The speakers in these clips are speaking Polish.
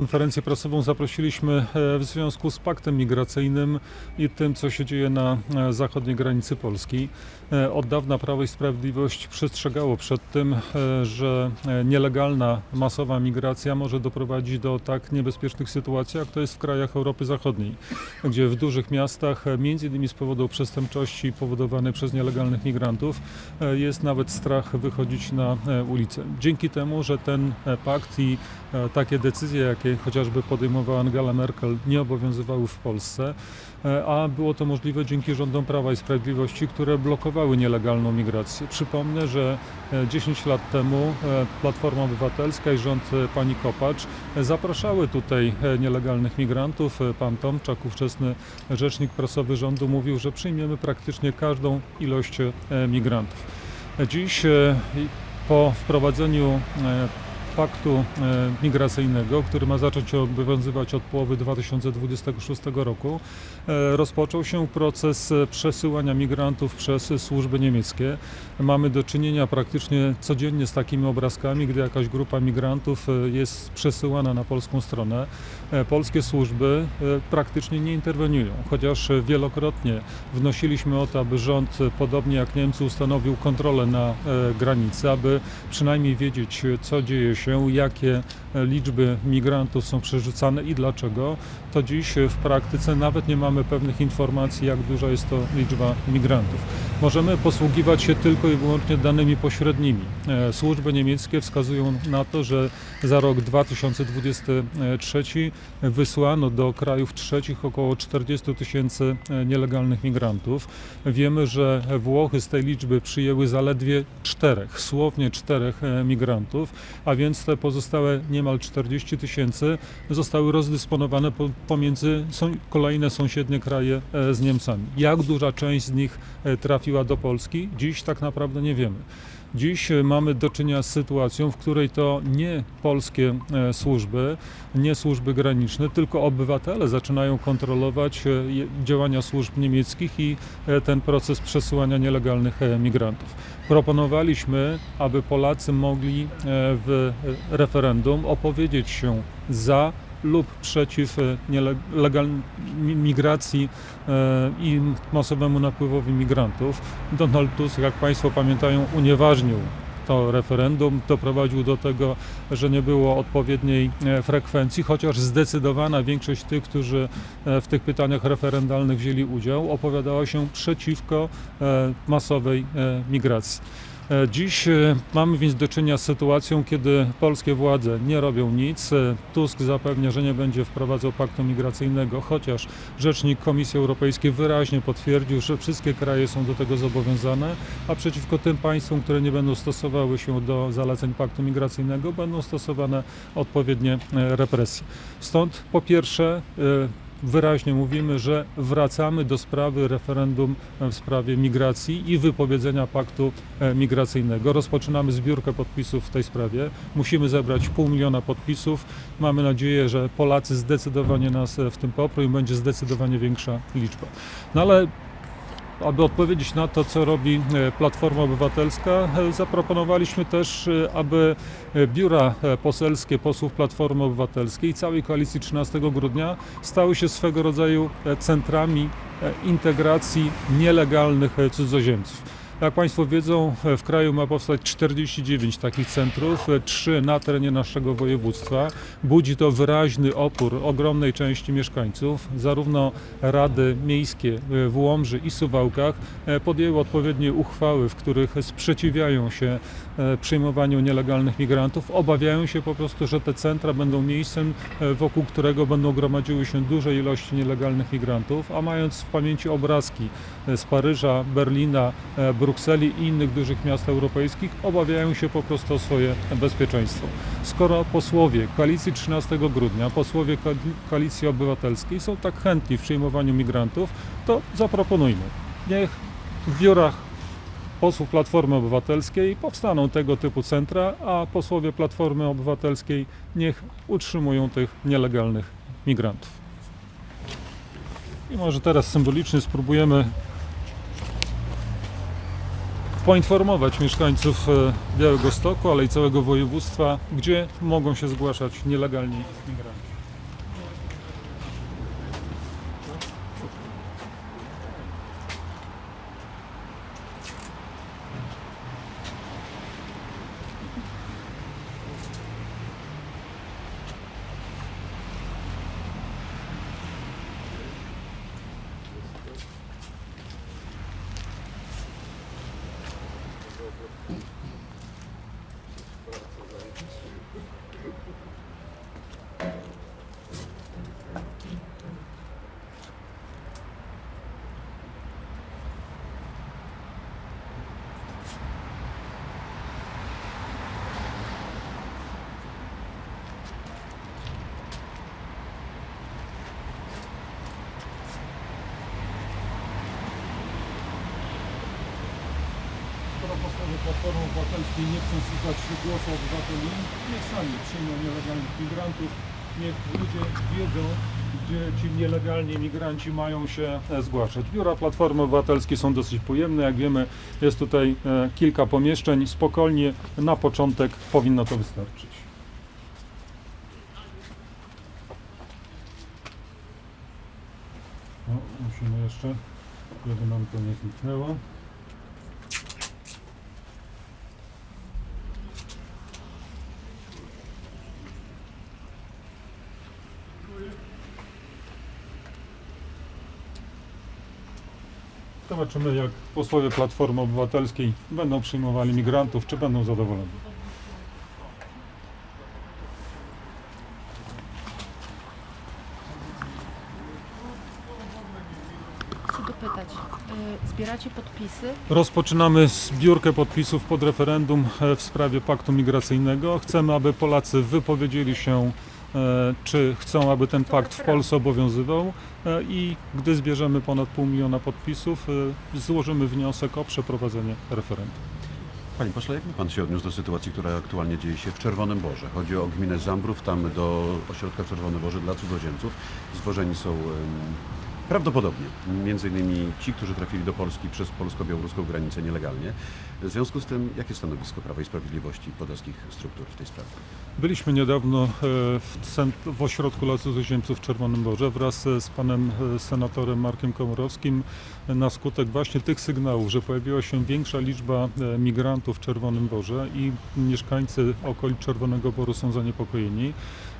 Konferencję prasową zaprosiliśmy e, w związku z paktem migracyjnym i tym, co się dzieje na e, zachodniej granicy Polski. E, Od dawna Prawo i Sprawiedliwość przestrzegało przed tym, że nielegalna, masowa migracja może doprowadzić do tak niebezpiecznych sytuacji, jak to jest w krajach Europy Zachodniej, gdzie w dużych miastach, między innymi z powodu przestępczości powodowanej przez nielegalnych migrantów, jest nawet strach wychodzić na ulicę. Dzięki temu, że ten pakt i takie decyzje, jakie chociażby podejmowała Angela Merkel, nie obowiązywały w Polsce, e, a było to możliwe dzięki rządom Prawa i Sprawiedliwości, które blokowały nielegalną migrację. Przypomnę, że e, 10 lat temu e, Platforma Obywatelska i rząd e, pani Kopacz e, zapraszały tutaj e, nielegalnych migrantów. E, Pan Tomczak, ówczesny rzecznik prasowy rządu, mówił, że przyjmiemy praktycznie każdą ilość e, migrantów. E, Dziś e, po wprowadzeniu e, paktu e, migracyjnego, który ma zacząć obowiązywać od połowy 2026 roku, e, rozpoczął się proces e, przesyłania migrantów przez służby niemieckie. Mamy do czynienia praktycznie codziennie z takimi obrazkami, gdy jakaś grupa migrantów jest przesyłana na polską stronę. Polskie służby praktycznie nie interweniują, chociaż wielokrotnie wnosiliśmy o to, aby rząd, podobnie jak Niemcy, ustanowił kontrolę na granicy, aby przynajmniej wiedzieć, co dzieje się, jakie e, liczby migrantów są przerzucane i dlaczego, to dziś w praktyce nawet nie mamy pewnych informacji, jak duża jest to liczba migrantów. Możemy posługiwać się tylko i wyłącznie danymi pośrednimi. E, Służby niemieckie wskazują na to, że za rok 2023 wysłano do krajów trzecich około 40 tysięcy e, nielegalnych migrantów. Wiemy, że Włochy z tej liczby przyjęły zaledwie czterech, słownie czterech e, migrantów, a więc te pozostałe niemal 40 tysięcy zostały rozdysponowane po, pomiędzy kolejne sąsiednie kraje e, z Niemcami. Jak duża część z nich e, trafiła do Polski? Dziś tak naprawdę nie wiemy. Dziś mamy do czynienia z sytuacją, w której to nie polskie e, służby, nie służby graniczne, tylko obywatele zaczynają kontrolować e, działania służb niemieckich i e, ten proces przesyłania nielegalnych migrantów. Proponowaliśmy, aby Polacy mogli w referendum opowiedzieć się za lub przeciw e, nielegalnej migracji e, i masowemu napływowi migrantów. Donald Tusk, jak Państwo pamiętają, unieważnił to referendum, doprowadził do tego, że nie było odpowiedniej e, frekwencji, chociaż zdecydowana większość tych, którzy w tych pytaniach referendalnych wzięli udział, opowiadała się przeciwko masowej migracji. E, Dziś e, mamy więc do czynienia z sytuacją, kiedy polskie władze nie robią nic. E, Tusk zapewnia, że nie będzie wprowadzał paktu migracyjnego, chociaż rzecznik Komisji Europejskiej wyraźnie potwierdził, że wszystkie kraje są do tego zobowiązane, a przeciwko tym państwom, które nie będą stosowały się do zaleceń paktu migracyjnego, będą stosowane odpowiednie represje. Stąd po pierwsze wyraźnie mówimy, że wracamy do sprawy referendum w sprawie migracji i wypowiedzenia paktu e, migracyjnego. Rozpoczynamy zbiórkę podpisów w tej sprawie. Musimy zebrać pół miliona podpisów. Mamy nadzieję, że Polacy zdecydowanie nas e, w tym poprą i będzie zdecydowanie większa liczba. No ale aby odpowiedzieć na to, co robi e, Platforma Obywatelska, e, zaproponowaliśmy też, e, aby biura poselskie posłów Platformy Obywatelskiej i całej koalicji 13 grudnia stały się swego rodzaju centrami integracji nielegalnych cudzoziemców. Jak Państwo wiedzą, w kraju ma powstać 49 takich centrów, e, trzy na terenie naszego województwa. Budzi to wyraźny opór ogromnej części mieszkańców. Zarówno rady miejskie w Łomży i Suwałkach e, podjęły odpowiednie uchwały, w których sprzeciwiają się e, przyjmowaniu nielegalnych migrantów. Obawiają się po prostu, że te centra będą miejscem, e, wokół którego będą gromadziły się duże ilości nielegalnych migrantów, a mając w pamięci obrazki z Paryża, Berlina, e, Brukseli i innych dużych miast europejskich, obawiają się po prostu o swoje bezpieczeństwo. Skoro posłowie koalicji 13 grudnia, posłowie ko- koalicji obywatelskiej są tak chętni w przyjmowaniu migrantów, to zaproponujmy. Niech w biurach posłów Platformy Obywatelskiej powstaną tego typu centra, a posłowie Platformy Obywatelskiej niech utrzymują tych nielegalnych migrantów. I może teraz symbolicznie spróbujemy poinformować mieszkańców e, Białego Stoku, ale i całego województwa, gdzie mogą się zgłaszać nielegalni migranci. posłowie Platformy Obywatelskiej nie chcą słuchać głosu obywateli, niech sami przyjmą nielegalnych migrantów, niech ludzie wiedzą, gdzie ci nielegalni migranci mają się e, zgłaszać. Biura Platformy Obywatelskiej są dosyć pojemne, jak wiemy jest tutaj e, kilka pomieszczeń, spokojnie na początek powinno to wystarczyć. No, musimy jeszcze, żeby nam to nie zniknęło. Zobaczymy, jak posłowie Platformy Obywatelskiej będą przyjmowali migrantów, czy będą zadowoleni. Chcę dopytać, y, zbieracie podpisy? Rozpoczynamy zbiórkę podpisów pod referendum e, w sprawie paktu migracyjnego. Chcemy, aby Polacy wypowiedzieli się, e, czy chcą, aby ten pakt w Polsce obowiązywał e, i gdy zbierzemy ponad pół miliona podpisów, e, złożymy wniosek o przeprowadzenie referendum. Panie pośle, jak pan się odniósł do sytuacji, która aktualnie dzieje się w Czerwonym Borze? Chodzi o gminę Zambrów, tam do ośrodka Czerwone Boże dla cudzoziemców. Zwożeni są prawdopodobnie między innymi ci, którzy trafili do Polski przez polsko-białoruską granicę nielegalnie. W związku z tym, jakie stanowisko Prawa i Sprawiedliwości podolskich struktur w tej sprawie? Byliśmy niedawno e, w, w ośrodku dla cudzoziemców w Czerwonym Borze wraz e, z panem e, senatorem Markiem Komorowskim na skutek właśnie tych sygnałów, że pojawiła się większa liczba migrantów w Czerwonym Borze i mieszkańcy okolic Czerwonego Boru są zaniepokojeni.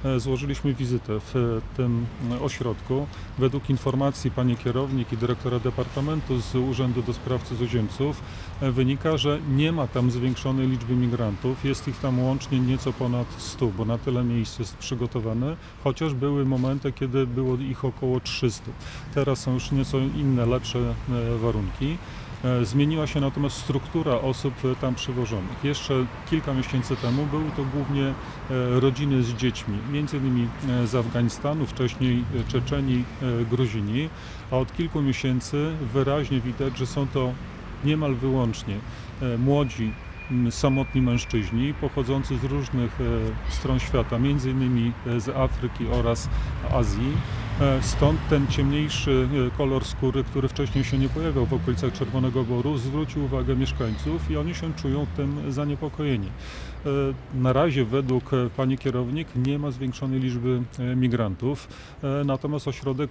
E, Złożyliśmy wizytę w e, tym e, ośrodku. Według informacji pani kierownik i dyrektora departamentu z Urzędu do Spraw Cudzoziemców wynika, że nie ma tam zwiększonej liczby migrantów. Jest ich tam łącznie nieco ponad 100, bo na tyle miejsc jest przygotowane, chociaż były momenty, kiedy było ich około 300. Teraz są już nieco inne, lepsze warunki. E, Zmieniła się natomiast struktura osób e, tam przywożonych. Jeszcze kilka miesięcy temu były to głównie e, rodziny z dziećmi, między innymi z Afganistanu, wcześniej Czeczeni, Gruzini, a od kilku miesięcy wyraźnie widać, że są to niemal wyłącznie młodzi, samotni mężczyźni pochodzący z różnych stron świata, między innymi z Afryki oraz Azji. E, Stąd ten ciemniejszy e, kolor skóry, który wcześniej się nie pojawiał w okolicach Czerwonego Boru, zwrócił uwagę mieszkańców i oni się czują tym zaniepokojeni. E, Na razie według e, pani kierownik nie ma zwiększonej liczby e, migrantów, natomiast ośrodek,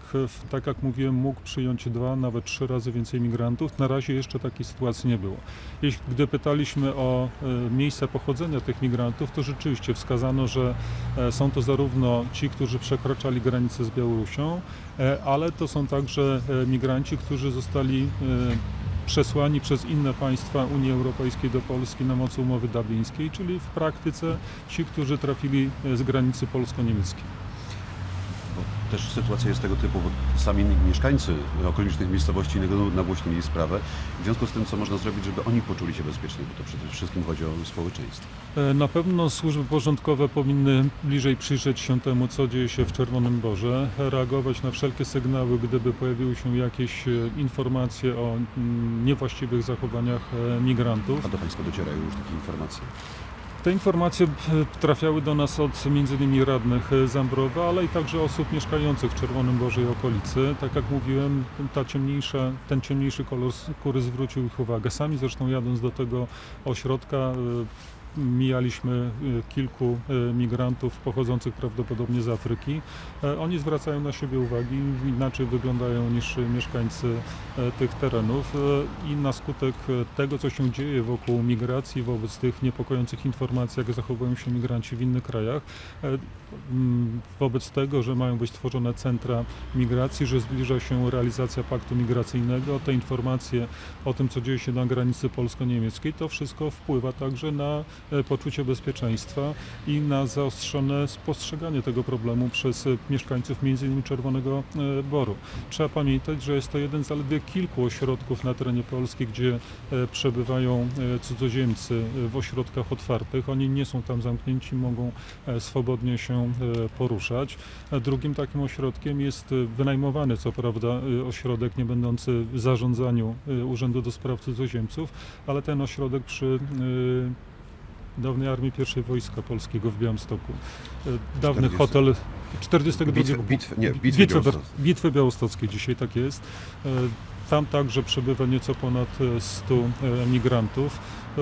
tak jak mówiłem, mógł przyjąć dwa, nawet trzy razy więcej migrantów. Na razie jeszcze takiej sytuacji nie było. Jeśli, gdy pytaliśmy o miejsce pochodzenia tych migrantów, to rzeczywiście wskazano, że są to zarówno ci, którzy przekraczali granicę z Białorusią, ale to są także migranci, którzy zostali przesłani przez inne państwa Unii Europejskiej do Polski na mocy umowy dublińskiej, czyli w praktyce ci, którzy trafili z granicy polsko-niemieckiej. Też sytuacja jest tego typu, bo sami mieszkańcy okolicznych miejscowości nagłośnili sprawę. W związku z tym, co można zrobić, żeby oni poczuli się bezpiecznie, bo to przede wszystkim chodzi o społeczeństwo. E, Na pewno służby porządkowe powinny bliżej przyjrzeć się temu, co dzieje się w Czerwonym Borze, reagować na wszelkie sygnały, gdyby pojawiły się jakieś e, informacje o mm, niewłaściwych zachowaniach e, migrantów. A do Państwa docierają już takie informacje. Te informacje e, trafiały do nas od m.in. radnych e, Zambrowa, ale i także osób mieszkających w Czerwonym Borze i okolicy. Tak jak mówiłem, ta ciemniejsza, ten ciemniejszy kolor skóry zwrócił ich uwagę. Sami zresztą jadąc do tego ośrodka e, mijaliśmy e, kilku e, migrantów pochodzących prawdopodobnie z Afryki. E, Oni zwracają na siebie uwagi, inaczej wyglądają niż mieszkańcy e, tych terenów e, i na skutek tego, co się dzieje wokół migracji, wobec tych niepokojących informacji, jak zachowują się migranci w innych krajach, wobec tego, że mają być tworzone centra migracji, że zbliża się realizacja paktu migracyjnego, te informacje o tym, co dzieje się na granicy polsko-niemieckiej, to wszystko wpływa także na poczucie bezpieczeństwa i na zaostrzone spostrzeganie tego problemu przez e, mieszkańców m.in. Czerwonego e, Boru. Trzeba pamiętać, że jest to jeden z zaledwie kilku ośrodków na terenie Polski, gdzie e, przebywają e, cudzoziemcy e, w ośrodkach otwartych. Oni nie są tam zamknięci, mogą e, swobodnie się e, poruszać. Drugim takim ośrodkiem jest e, wynajmowany, co prawda, e, ośrodek nie będący w zarządzaniu e, Urzędu do Spraw Cudzoziemców, ale ten ośrodek przy e, dawnej Armii I Wojska Polskiego w Białymstoku. E, Dawny 40. hotel 42 Bitwy, bitwy, nie, bitwy Bitwy, Białostockiej. Bitwy Białostockie dzisiaj tak jest. E, Tam także przebywa nieco ponad e, 100 e, migrantów. E,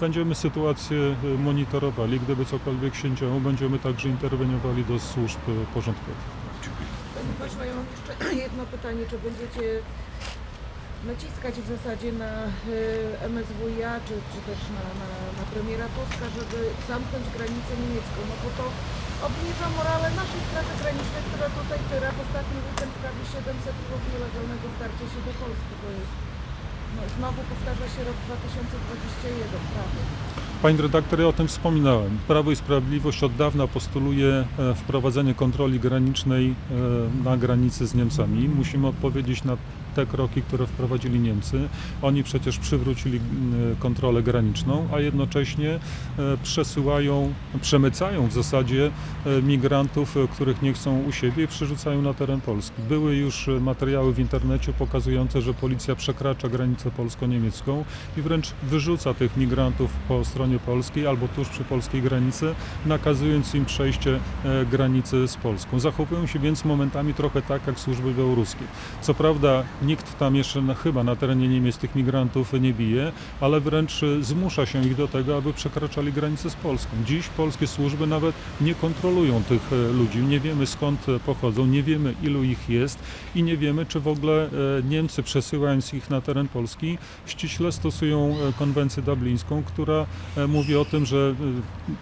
Będziemy sytuację monitorowali. Gdyby cokolwiek się działo, będziemy także interweniowali do służb porządkowych. Panie pośle, ja mam jeszcze jedno pytanie, czy będziecie naciskać w zasadzie na y, MSWiA, czy, czy też na, na, na premiera Tuska, żeby zamknąć granicę niemiecką, no bo to obniża morale naszej straży granicznej, która tutaj tyra w ostatnim weekend prawie 700 prób nielegalnego wtarcia się do Polski, to jest, no znowu powtarza się rok 2021, prawie. Panie redaktor, ja o tym wspominałem. Prawo i Sprawiedliwość od dawna postuluje e, wprowadzenie kontroli granicznej e, na granicy z Niemcami. Musimy odpowiedzieć na te kroki, które wprowadzili Niemcy. Oni przecież przywrócili kontrolę graniczną, a jednocześnie e, przesyłają, przemycają w zasadzie e, migrantów, e, których nie chcą u siebie i przerzucają na teren Polski. Były już materiały w internecie pokazujące, że policja przekracza granicę polsko-niemiecką i wręcz wyrzuca tych migrantów po stronie polskiej albo tuż przy polskiej granicy, nakazując im przejście granicy z Polską. Zachowują się więc momentami trochę tak jak służby białoruskie. Co prawda nikt tam jeszcze na, chyba na terenie Niemiec tych migrantów nie bije, ale wręcz e, zmusza się ich do tego, aby przekraczali granicę z Polską. Dziś polskie służby nawet nie kontrolują tych e, ludzi. Nie wiemy skąd e, pochodzą, nie wiemy ilu ich jest i nie wiemy, czy w ogóle Niemcy przesyłając ich na teren Polski ściśle stosują konwencję dublińską, która mówi o tym, że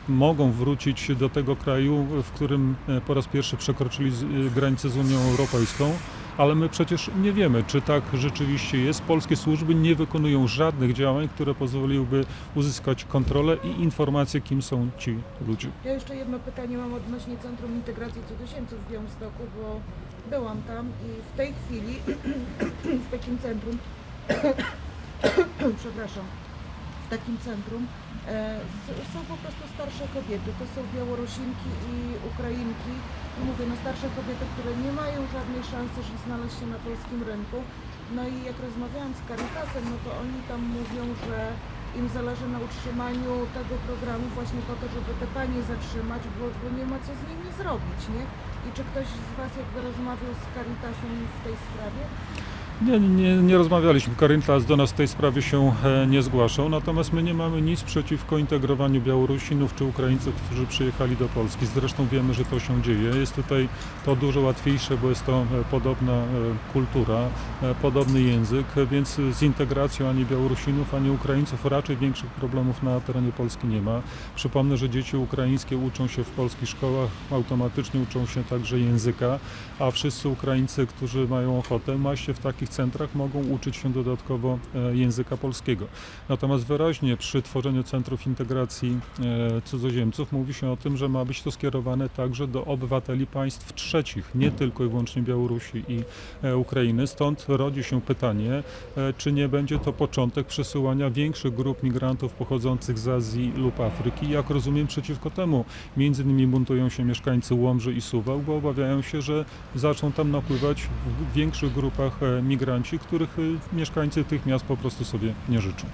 mogą wrócić do tego kraju, w którym po raz pierwszy przekroczyli granicę z Unią Europejską. Ale my przecież nie wiemy, czy tak rzeczywiście jest. Polskie służby nie wykonują żadnych działań, które pozwoliłyby uzyskać kontrolę i informację, kim są ci ludzie. Ja jeszcze jedno pytanie mam odnośnie Centrum Integracji Cudzoziemców w Białymstoku, bo byłam tam i w tej chwili w takim centrum, przepraszam, w takim centrum e, są po prostu starsze kobiety. To są Białorusinki i Ukrainki. Mówię, no starsze kobiety, które nie mają żadnej szansy, że znaleźć się na polskim rynku. No i jak rozmawiałam z Caritasem, no to oni tam mówią, że im zależy na utrzymaniu tego programu właśnie po to, żeby te panie zatrzymać, bo, bo nie ma co z nimi zrobić, nie? I czy ktoś z Was jakby rozmawiał z Caritasem w tej sprawie? Nie, nie, nie rozmawialiśmy. Do nas w tej sprawie się e, nie zgłaszał, natomiast my nie mamy nic przeciwko integrowaniu Białorusinów czy Ukraińców, którzy przyjechali do Polski. Zresztą wiemy, że to się dzieje. Jest tutaj to dużo łatwiejsze, bo jest to e, podobna e, kultura, podobny język, więc z integracją ani Białorusinów, ani Ukraińców raczej większych problemów na terenie Polski nie ma. Przypomnę, że dzieci ukraińskie uczą się w polskich szkołach, automatycznie uczą się także języka, a wszyscy Ukraińcy, którzy mają ochotę, ma się w takich centrach, mogą uczyć się dodatkowo e, języka polskiego. Natomiast wyraźnie przy tworzeniu centrów integracji e, cudzoziemców mówi się o tym, że ma być to skierowane także do obywateli państw trzecich, nie tylko i wyłącznie Białorusi i e, Ukrainy. Stąd rodzi się pytanie, czy nie będzie to początek przesyłania większych grup migrantów pochodzących z Azji lub Afryki. Jak rozumiem, przeciwko temu między innymi buntują się mieszkańcy Łomży i Suwałk, bo obawiają się, że zaczną tam napływać w większych grupach e, migranci, których e, mieszkańcy tych miast po prostu sobie nie życzą.